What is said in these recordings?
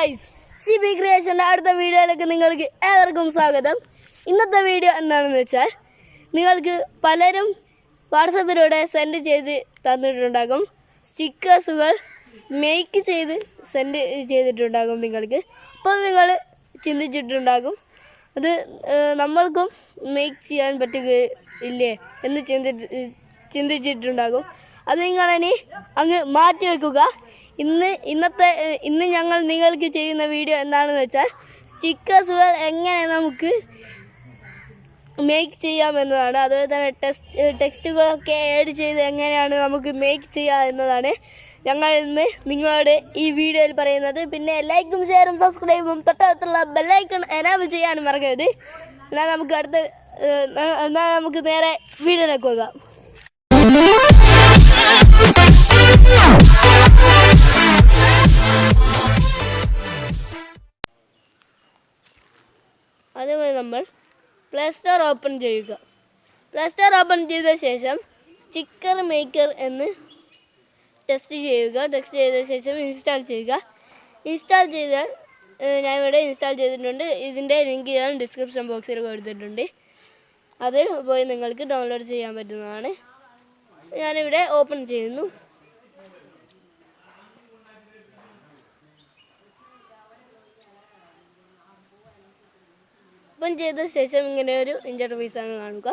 Guys C B ക്രിയേഷന്റെ അടുത്ത വീഡിയോയിലേക്ക് നിങ്ങൾക്ക് ഏവർക്കും സ്വാഗതം. ഇന്നത്തെ വീഡിയോ എന്താണെന്ന് വെച്ചാൽ നിങ്ങൾക്ക് പലരും വാട്സപ്പിലൂടെ സെൻഡ് ചെയ്ത് തന്നിട്ടുണ്ടാകും. സ്റ്റിക്കേഴ്സുകൾ മേക്ക് ചെയ്ത് സെൻഡ് ചെയ്തിട്ടുണ്ടാകും നിങ്ങൾക്ക്. അപ്പോൾ നിങ്ങൾ ചിന്തിച്ചിട്ടുണ്ടാകും. അത് നമ്മൾക്കും മേക്ക് ചെയ്യാൻ പറ്റുകയില്ലേ എന്ന് ചിന്തി ചിന്തിച്ചിട്ടുണ്ടാകും. അത് നിങ്ങളിനി അങ്ങ് മാറ്റി വെക്കുക. ഇന്ന് ഇന്നത്തെ ഇന്ന് ഞങ്ങൾ നിങ്ങൾക്ക് ചെയ്യുന്ന വീഡിയോ എന്താണെന്ന് വെച്ചാൽ സ്റ്റിക്കേഴ്സുകൾ എങ്ങനെ നമുക്ക് മേക്ക് ചെയ്യാമെന്നതാണ് അതുപോലെ തന്നെ ടെക്സ്റ്റ് ടെക്സ്റ്റുകളൊക്കെ ആഡ് ചെയ്ത് എങ്ങനെയാണ് നമുക്ക് മേക്ക് ചെയ്യുക എന്നതാണ് ഞങ്ങൾ ഇന്ന് നിങ്ങളോട് ഈ വീഡിയോയിൽ പറയുന്നത്. പിന്നെ ലൈക്കും ഷെയറും സബ്സ്ക്രൈബും തൊട്ടടുത്തുള്ള ബെല്ലൈക്കൺ എനാബിൾ ചെയ്യാനും മറക്കരുത്. എന്നാൽ നമുക്ക് അടുത്ത എന്നാൽ നമുക്ക് നേരെ വീഡിയോയിലേക്ക് പോകാം. പ്ലേ സ്റ്റോർ ഓപ്പൺ ചെയ്യുക. പ്ലേ സ്റ്റോർ ഓപ്പൺ ചെയ്ത ശേഷം സ്റ്റിക്കർ മേക്കർ എന്ന് ടെസ്റ്റ് ചെയ്യുക. ടെസ്റ്റ് ചെയ്ത ശേഷം ഇൻസ്റ്റാൾ ചെയ്യുക. ഇൻസ്റ്റാൾ ചെയ്താൽ ഞാൻ ഇവിടെ ഇൻസ്റ്റാൾ ചെയ്തിട്ടുണ്ട്. ഇതിന്റെ ലിങ്ക് ഞാൻ ഡിസ്ക്രിപ്ഷൻ ബോക്സിൽ കൊടുത്തിട്ടുണ്ട്. അതിൽ പോയി നിങ്ങൾക്ക് ഡൗൺലോഡ് ചെയ്യാൻ പറ്റുന്നതാണ്. ഞാനിവിടെ ഓപ്പൺ ചെയ്യുന്നു. ഓപ്പൺ ചെയ്ത ശേഷം ഇങ്ങനെ ഒരു ഇന്റർവ്യൂസ് ആണ് കാണുക.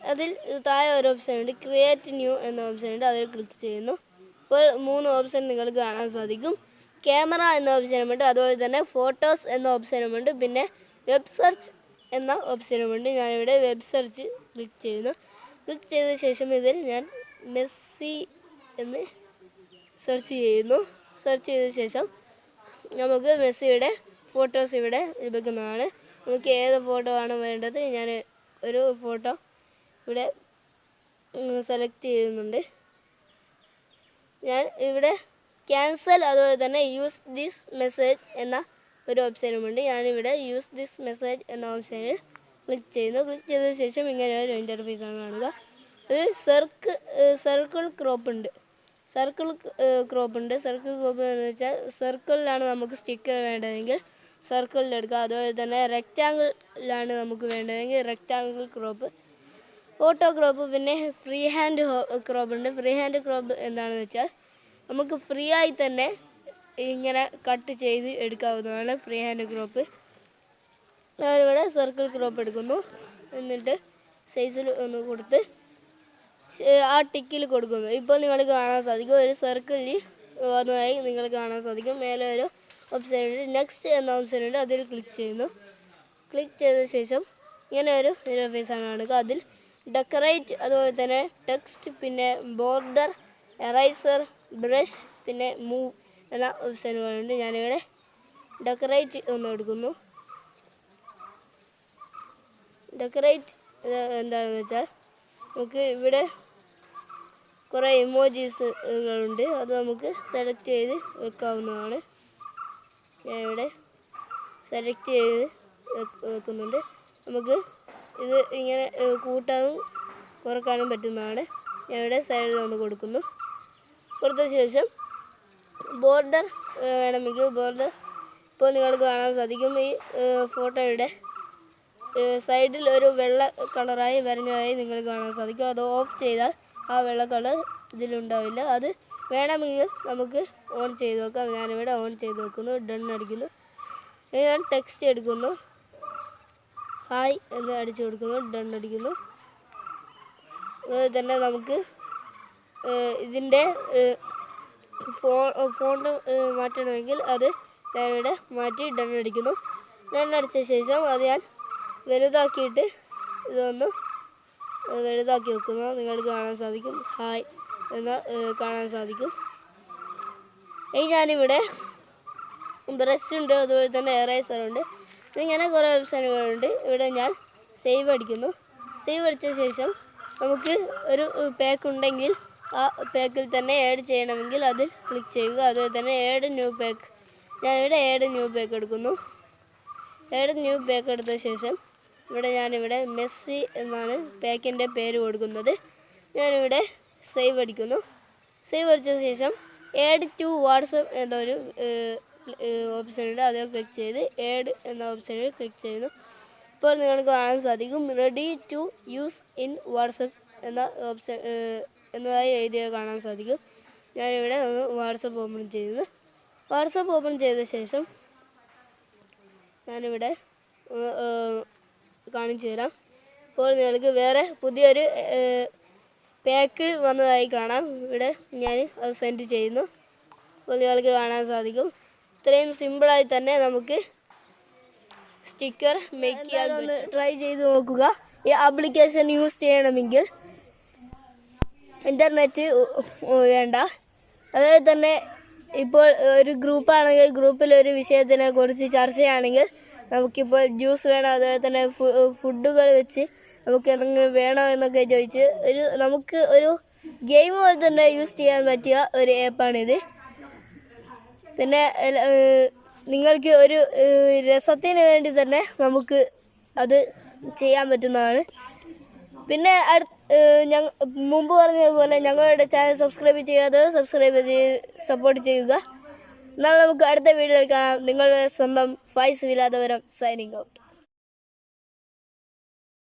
അതിൽ താഴെ ഒരു ഓപ്ഷൻ ഉണ്ട്. ക്രിയേറ്റ് ന്യൂ എന്ന ഓപ്ഷൻ ഉണ്ട്. അതിൽ ക്ലിക്ക് ചെയ്യുന്നു. ഇപ്പോൾ മൂന്ന് ഓപ്ഷൻ നിങ്ങൾക്ക് കാണാൻ സാധിക്കും. ക്യാമറ എന്ന ഓപ്ഷനുമുണ്ട് അതുപോലെ തന്നെ ഫോട്ടോസ് എന്ന ഓപ്ഷനുമുണ്ട് പിന്നെ വെബ് സെർച്ച് എന്ന ഓപ്ഷനുമുണ്ട് ഞാനിവിടെ വെബ് സെർച്ച് ക്ലിക്ക് ചെയ്യുന്നു. ക്ലിക്ക് ചെയ്ത ശേഷം ഇതിൽ ഞാൻ മെസ്സി എന്ന് സെർച്ച് ചെയ്യുന്നു. സെർച്ച് ചെയ്ത ശേഷം നമുക്ക് മെസ്സിയുടെ ഫോട്ടോസ് ഇവിടെ ലഭിക്കുന്നതാണ്. നമുക്ക് ഏത് ഫോട്ടോ ആണ് വേണ്ടത്? ഞാൻ ഒരു ഫോട്ടോ ഇവിടെ സെലക്ട് ചെയ്യുന്നുണ്ട്. ഞാൻ ഇവിടെ ക്യാൻസൽ അതുപോലെ തന്നെ യൂസ് ദിസ് മെസ്സേജ് എന്ന ഒരു ഓപ്ഷനുമുണ്ട് ഞാനിവിടെ യൂസ് ദിസ് മെസ്സേജ് എന്ന ഓപ്ഷനിൽ ക്ലിക്ക് ചെയ്യുന്നു. ക്ലിക്ക് ചെയ്ത ശേഷം ഇങ്ങനെ ഒരു ഇന്റർഫീസ് ആണ് കാണുക. ഒരു സർക്കിൾ സർക്കിൾ ക്രോപ്പ് ഉണ്ട്. സർക്കിൾ ക്രോപ്പ് ഉണ്ട്. സർക്കിൾ ക്രോപ്പ് എന്ന് വെച്ചാൽ സർക്കിളിലാണ് നമുക്ക് സ്റ്റിക്കർ വേണ്ടതെങ്കിൽ സർക്കിളിൽ എടുക്കുക. അതുപോലെ തന്നെ റെക്റ്റാങ്കിളിലാണ് നമുക്ക് വേണ്ടതെങ്കിൽ റെക്റ്റാങ്കിൾ ക്രോപ്പ് ഓട്ടോ ക്രോപ്പ് പിന്നെ ഫ്രീ ഹാൻഡ് ക്രോപ്പ് ഉണ്ട്. ഫ്രീ ഹാൻഡ് ക്രോപ്പ് എന്താണെന്ന് വെച്ചാൽ നമുക്ക് ഫ്രീ ആയി തന്നെ ഇങ്ങനെ കട്ട് ചെയ്ത് എടുക്കാവുന്നതാണ് ഫ്രീ ഹാൻഡ് ക്രോപ്പ് അതുപോലെ സർക്കിൾ ക്രോപ്പ് എടുക്കുന്നു. എന്നിട്ട് സൈസിൽ ഒന്ന് കൊടുത്ത് ആ ടിക്കിൽ കൊടുക്കുന്നു. ഇപ്പോൾ നിങ്ങൾക്ക് കാണാൻ സാധിക്കും. ഒരു സർക്കിളിൽ വന്നതായി നിങ്ങൾക്ക് കാണാൻ സാധിക്കും. മേലെ ഒരു ഓപ്ഷൻ ഉണ്ട് നെക്സ്റ്റ് എന്ന ഓപ്ഷൻ ഉണ്ട് അതിൽ ക്ലിക്ക് ചെയ്യുന്നു. ക്ലിക്ക് ചെയ്ത ശേഷം ഇങ്ങനെ ഒരു ആണ് കാണുക. അതിൽ ഡെക്കറേറ്റ് അതുപോലെ തന്നെ ടെക്സ്റ്റ് പിന്നെ ബോർഡർ എറൈസർ ബ്രഷ് പിന്നെ മൂവ് എന്ന ഓപ്ഷനുകളുണ്ട് ഞാനിവിടെ ഡെക്കറേറ്റ് ഒന്ന് എടുക്കുന്നു. ഡെക്കറേറ്റ് എന്താണെന്ന് വെച്ചാൽ നമുക്ക് ഇവിടെ കുറേ ഇമോജീസുകളുണ്ട് അത് നമുക്ക് സെലക്ട് ചെയ്ത് വെക്കാവുന്നതാണ്. ഞാൻ ഇവിടെ സെലക്ട് ചെയ്ത് വെക്ക് വെക്കുന്നുണ്ട്. നമുക്ക് ഇത് ഇങ്ങനെ കൂട്ടാനും കുറക്കാനും പറ്റുന്നതാണ്. ഞാൻ ഇവിടെ സൈഡിൽ ഒന്ന് കൊടുക്കുന്നു. കൊടുത്ത ശേഷം ബോർഡർ വേണമെങ്കിൽ ബോർഡർ ഇപ്പോൾ നിങ്ങൾക്ക് കാണാൻ സാധിക്കും. ഈ ഫോട്ടോയുടെ സൈഡിൽ ഒരു വെള്ള കളറായി വരഞ്ഞതായി നിങ്ങൾക്ക് കാണാൻ സാധിക്കും. അത് ഓഫ് ചെയ്താൽ ആ വെള്ള കളർ ഇതിലുണ്ടാവില്ല. അത് വേണമെങ്കിൽ നമുക്ക് ഓൺ ചെയ്ത് നോക്കാം ഞാനിവിടെ ഓൺ ചെയ്ത് നോക്കുന്നു ഡൺ അടിക്കുന്നു. ഞാൻ ടെക്സ്റ്റ് എടുക്കുന്നു. ഹായ് എന്ന് അടിച്ചു കൊടുക്കുന്നു. ഡൺ അടിക്കുന്നു. അതുപോലെ തന്നെ നമുക്ക് ഇതിന്റെ ഫോ ഫോണ്ട് മാറ്റണമെങ്കിൽ അത് ഞാനിവിടെ മാറ്റി ഡൺ അടിക്കുന്നു. ഡൺ അടിച്ച ശേഷം അത് ഞാൻ വലുതാക്കിയിട്ട് ഇതൊന്ന് വലുതാക്കി വെക്കുന്നത് നിങ്ങൾക്ക് കാണാൻ സാധിക്കും. ഹായ് എന്ന് കാണാൻ സാധിക്കും. ഇനി ഞാനിവിടെ ബ്രഷ് ഉണ്ട് അതുപോലെ തന്നെ എറേസർ ഉണ്ട് ഇങ്ങനെ കുറേ ഓപ്ഷനുകളുണ്ട്. ഇവിടെ ഞാൻ സേവ് അടിക്കുന്നു. സേവ് അടിച്ച ശേഷം നമുക്ക് ഒരു പാക്ക് ഉണ്ടെങ്കിൽ ആ പാക്കിൽ തന്നെ ആഡ് ചെയ്യണമെങ്കിൽ അത് ക്ലിക്ക് ചെയ്യുക. അതുപോലെ തന്നെ ആഡ് ന്യൂ പാക്ക് ഞാനിവിടെ ആഡ് ന്യൂ പാക്ക് എടുക്കുന്നു. ആഡ് ന്യൂ പാക്ക് എടുത്ത ശേഷം ഇവിടെ ഞാനിവിടെ മെസ്സി എന്നാണ് പാക്കിന്റെ പേര് കൊടുക്കുന്നത്. ഞാനിവിടെ സേവ് അടിക്കുന്നു. സേവ് അടിച്ച ശേഷം ഏഡ് ടു വാട്സപ്പ് എന്നൊരു ഓപ്ഷൻ ഉണ്ട്. അതേ ക്ലിക്ക് ചെയ്ത് ഏഡ് എന്ന ഓപ്ഷനിൽ ക്ലിക്ക് ചെയ്യുന്നു. ഇപ്പോൾ നിങ്ങൾക്ക് കാണാൻ സാധിക്കും. Ready to use in WhatsApp എന്ന ഓപ്ഷൻ എന്നതായി എഴുതിയ കാണാൻ സാധിക്കും. ഞാനിവിടെ ഒന്ന് വാട്സപ്പ് ഓപ്പൺ ചെയ്യുന്നു. വാട്സപ്പ് ഓപ്പൺ ചെയ്ത ശേഷം ഞാനിവിടെ കാണിച്ചു തരാം. ഇപ്പോൾ നിങ്ങൾക്ക് വേറെ പുതിയൊരു പാക്ക് വന്നതായി കാണാം. ഇവിടെ ഞാൻ അത് സെൻഡ് ചെയ്യുന്നു. അപ്പോൾ നിങ്ങൾക്ക് കാണാൻ സാധിക്കും. ഇത്രയും സിമ്പിളായി തന്നെ നമുക്ക് സ്റ്റിക്കർ മേക്ക് ചെയ്യാൻ ഒന്ന് ട്രൈ ചെയ്ത് നോക്കുക. ഈ ആപ്ലിക്കേഷൻ യൂസ് ചെയ്യണമെങ്കിൽ ഇന്റർനെറ്റ് വേണ്ട. അതേ തന്നെ ഇപ്പോൾ ഒരു ഗ്രൂപ്പാണെങ്കിൽ ഗ്രൂപ്പിൽ ഒരു വിഷയത്തിനെ കുറിച്ച് ചർച്ചയാണെങ്കിൽ നമുക്കിപ്പോൾ ജ്യൂസ് വേണം അതുപോലെ തന്നെ ഫുഡുകൾ വെച്ച് നമുക്ക് എന്തെങ്കിലും വേണോ എന്നൊക്കെ ചോദിച്ച് ഒരു നമുക്ക് ഒരു ഗെയിം പോലെ തന്നെ യൂസ് ചെയ്യാൻ പറ്റിയ ഒരു ആപ്പാണിത്. പിന്നെ നിങ്ങൾക്ക് ഒരു രസത്തിന് വേണ്ടി തന്നെ നമുക്ക് അത് ചെയ്യാൻ പറ്റുന്നതാണ്. പിന്നെ അടു ഞങ്ങൾ മുമ്പ് പറഞ്ഞതുപോലെ ഞങ്ങളുടെ ചാനൽ സബ്സ്ക്രൈബ് ചെയ്യാതെ സബ്സ്ക്രൈബ് ചെയ്ത് സപ്പോർട്ട് ചെയ്യുക. എന്നാൽ നമുക്ക് അടുത്ത വീഡിയോയിൽ കാണാം. നിങ്ങളുടെ സ്വന്തം ഫൈസ് വിലാതവരം സൈനിങ് ഔട്ട്